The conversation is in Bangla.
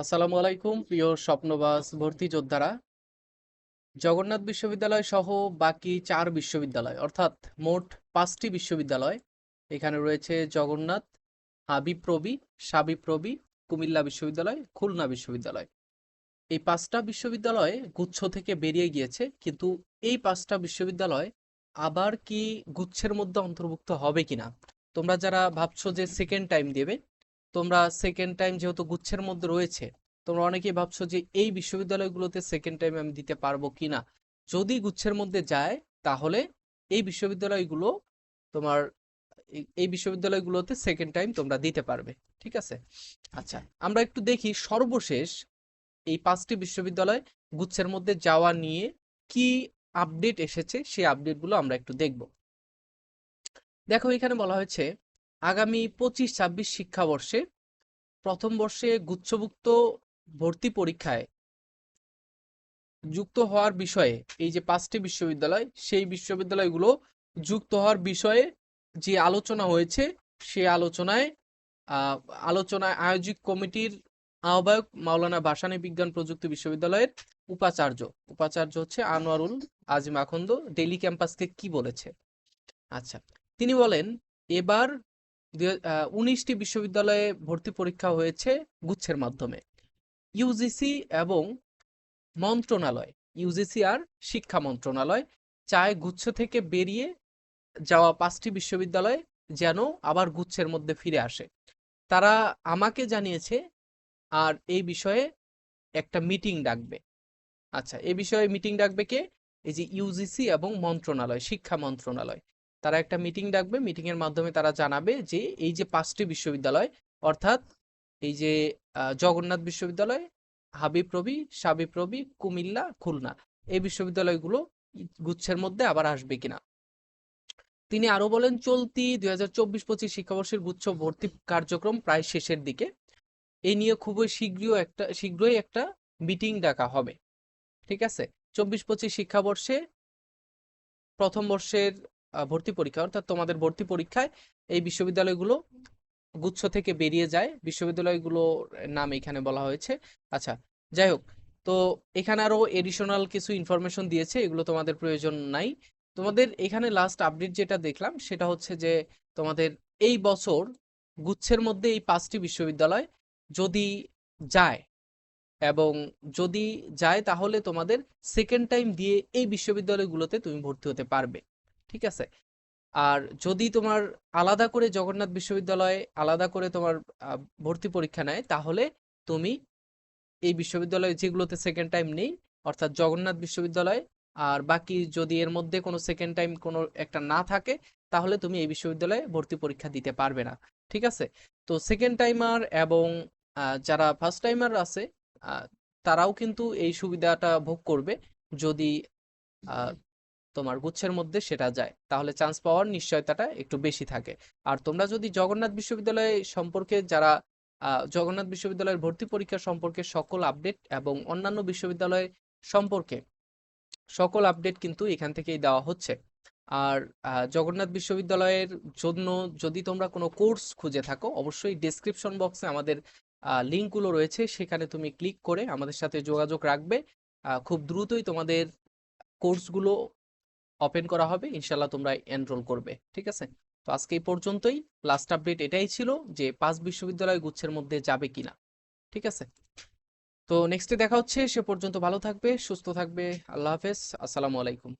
আসসালামু আলাইকুম, প্রিয় স্বপ্নবাস ভর্তি যোদ্ধারা। জগন্নাথ বিশ্ববিদ্যালয় সহ বাকি চার বিশ্ববিদ্যালয়, অর্থাৎ মোট পাঁচটি বিশ্ববিদ্যালয়, এখানে রয়েছে জগন্নাথ, হাবিপ্রবি, সাবিপ্রবি, কুমিল্লা বিশ্ববিদ্যালয়, খুলনা বিশ্ববিদ্যালয়। এই পাঁচটা বিশ্ববিদ্যালয় গুচ্ছ থেকে বেরিয়ে গিয়েছে, কিন্তু এই পাঁচটা বিশ্ববিদ্যালয় আবার কি গুচ্ছের মধ্যে অন্তর্ভুক্ত হবে কিনা? তোমরা যারা ভাবছ যে সেকেন্ড টাইম দেবে তোমরা সেকেন্ড টাইম যেহেতু গুচ্ছের মধ্যে রয়েছে, তোমরা অনেকেই ভাবছ যে এই বিশ্ববিদ্যালয়গুলোতে সেকেন্ড টাইম আমি দিতে পারব কিনা? যদি গুচ্ছের মধ্যে যায়, তাহলে এই বিশ্ববিদ্যালয়গুলো তোমার, এই বিশ্ববিদ্যালয়গুলোতে সেকেন্ড টাইম তোমরা দিতে পারবে, ঠিক আছে? আচ্ছা আমরা একটু দেখি সর্বশেষ এই পাঁচটি বিশ্ববিদ্যালয় গুচ্ছের মধ্যে যাওয়া নিয়ে কি আপডেট এসেছে, সেই আপডেটগুলো আমরা একটু দেখব। দেখো, এখানে বলা হয়েছে আগামী পঁচিশ, ছাব্বিশ শিক্ষাবর্ষে প্রথম বর্ষে গুচ্ছভুক্ত ভর্তি পরীক্ষায় যুক্ত হওয়ার বিষয়ে, এই যে পাঁচটি বিশ্ববিদ্যালয়, সেই বিশ্ববিদ্যালয়গুলো যুক্ত হওয়ার বিষয়ে যে আলোচনা হয়েছে সেই আলোচনায় আলোচনায় আয়োজক কমিটির আহ্বায়ক মাওলানা ভাসানী বিজ্ঞান প্রযুক্তি বিশ্ববিদ্যালয়ের উপাচার্য। উপাচার্য হচ্ছে আনোয়ারুল আজিম আখন্দ ডেলি ক্যাম্পাসকে কি বলেছে? আচ্ছা তিনি বলেন, এবার উনিশটি বিশ্ববিদ্যালয়ে ভর্তি পরীক্ষা হয়েছে গুচ্ছের মাধ্যমে। ইউজিসি এবং মন্ত্রণালয় ইউজিসি আর শিক্ষা মন্ত্রণালয় চায় গুচ্ছ থেকে বেরিয়ে যাওয়া পাঁচটি বিশ্ববিদ্যালয় যেন আবার গুচ্ছের মধ্যে ফিরে আসে। তারা আমাকে জানিয়েছে, আর এই বিষয়ে একটা মিটিং ডাকবে। আচ্ছা এ বিষয়ে মিটিং ডাকবে কে? এই যে ইউজিসি এবং মন্ত্রণালয়, শিক্ষা মন্ত্রণালয়। তারা একটা মিটিং ডাকবে মিটিং এর মাধ্যমে তারা জানাবে যে এই যে পাঁচটি বিশ্ববিদ্যালয়, অর্থাৎ এই যে জগন্নাথ বিশ্ববিদ্যালয় হাবিপ্রবি সাবিপ্রবি কুমিল্লা, খুলনা, এই বিশ্ববিদ্যালয়গুলো গুচ্ছের মধ্যে আবার আসবে কিনা। তিনি আরও বলেন, চলতি দুই হাজার চব্বিশ পঁচিশ শিক্ষাবর্ষের গুচ্ছ ভর্তি কার্যক্রম প্রায় শেষের দিকে। এই নিয়ে খুবই শীঘ্রই একটা শীঘ্রই একটা মিটিং ডাকা হবে। ঠিক আছে? চব্বিশ পঁচিশ শিক্ষাবর্ষে প্রথম বর্ষের ভর্তি পরীক্ষা, অর্থাৎ তোমাদের ভর্তি পরীক্ষায় এই বিশ্ববিদ্যালয়গুলো গুচ্ছ থেকে বেরিয়ে যায়। বিশ্ববিদ্যালয়গুলোর নাম এখানে বলা হয়েছে। আচ্ছা যাই হোক, তো এখানে আরও এডিশনাল কিছু ইনফরমেশন দিয়েছে, এগুলো তোমাদের প্রয়োজন নাই। তোমাদের এখানে লাস্ট আপডেট যেটা দেখলাম, সেটা হচ্ছে যে তোমাদের এই বছর গুচ্ছের মধ্যে এই পাঁচটি বিশ্ববিদ্যালয় যদি যায় এবং যদি যায়, তাহলে তোমাদের সেকেন্ড টাইম দিয়ে এই বিশ্ববিদ্যালয়গুলোতে তুমি ভর্তি হতে পারবে। ঠিক আছে? আর যদি তোমার আলাদা করে জগন্নাথ বিশ্ববিদ্যালয়ে, আলাদা করে তোমার ভর্তি পরীক্ষা নেয়, তাহলে তুমি এই বিশ্ববিদ্যালয় যেগুলোতে সেকেন্ড টাইম নেই, অর্থাৎ জগন্নাথ বিশ্ববিদ্যালয়, আর বাকি যদি এর মধ্যে কোনো সেকেন্ড টাইম কোনো একটা না থাকে, তাহলে তুমি এই বিশ্ববিদ্যালয়ে ভর্তি পরীক্ষা দিতে পারবে না, ঠিক আছে? তো সেকেন্ড টাইমার এবং যারা ফার্স্ট টাইমার আছে তারাও কিন্তু এই সুবিধাটা ভোগ করবে, যদি তোমার গুচ্ছের মধ্যে সেটা যায়। তাহলে চান্স পাওয়ার নিশ্চয়তাটা একটু বেশি থাকে। আর তোমরা যদি জগন্নাথ বিশ্ববিদ্যালয় সম্পর্কে যারা জগন্নাথ বিশ্ববিদ্যালয়ের ভর্তি পরীক্ষা সম্পর্কে সকল আপডেট এবং অন্যান্য বিশ্ববিদ্যালয় সম্পর্কে সকল আপডেট কিন্তু এখান থেকেই দেওয়া হচ্ছে। আর জগন্নাথ বিশ্ববিদ্যালয়ের জন্য যদি তোমরা কোনো কোর্স খুঁজে থাকো, অবশ্যই ডেসক্রিপশন বক্সে আমাদের লিঙ্কগুলো রয়েছে। সেখানে তুমি ক্লিক করে আমাদের সাথে যোগাযোগ রাখবে। খুব দ্রুতই তোমাদের কোর্সগুলো ওপেন করা হবে ইনশাল্লাহ তোমরা এনরোল করবে, ঠিক আছে? তো আজকে এই পর্যন্তই। লাস্ট আপডেট এটাই ছিল যে পাঁচ বিশ্ববিদ্যালয় গুচ্ছের মধ্যে যাবে কিনা, ঠিক আছে? তো নেক্সটে দেখা হচ্ছে, সে পর্যন্ত ভালো থাকবে, সুস্থ থাকবে, আল্লাহ হাফেজ, আসসালামু আলাইকুম।